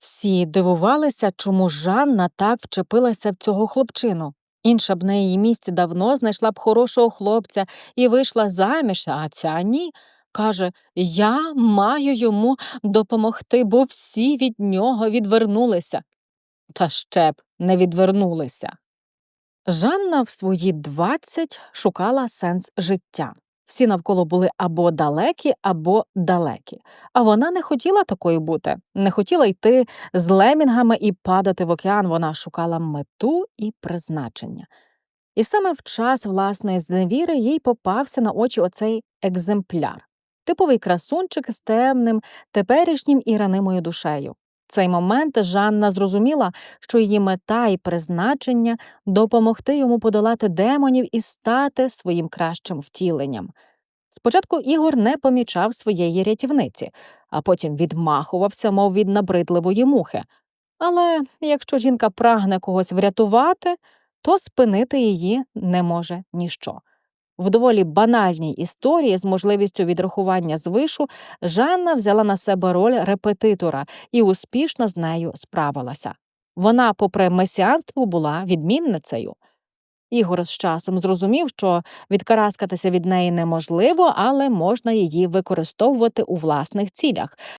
Всі дивувалися, чому Жанна так вчепилася в цього хлопчину. Інша б на її місці давно знайшла б хорошого хлопця і вийшла заміж, а ця ні. Каже, я маю йому допомогти, бо всі від нього відвернулися. Та ще б не відвернулися. Жанна в свої двадцять шукала сенс життя. Всі навколо були або далекі, або далекі. А вона не хотіла такою бути, не хотіла йти з лемінгами і падати в океан. Вона шукала мету і призначення. І саме в час власної зневіри їй попався на очі оцей екземпляр типовий красунчик з темним, теперішнім і ранимою душею. Цей момент Жанна зрозуміла, що її мета і призначення допомогти йому подолати демонів і стати своїм кращим втіленням. Спочатку Ігор не помічав своєї рятівниці, а потім відмахувався, мов від набридливої мухи. Але якщо жінка прагне когось врятувати, то спинити її не може ніщо. В доволі банальній історії з можливістю відрахування звишу Жанна взяла на себе роль репетитора і успішно з нею справилася. Вона, попри месіанство, була відмінницею. Ігор з часом зрозумів, що відкараскатися від неї неможливо, але можна її використовувати у власних цілях.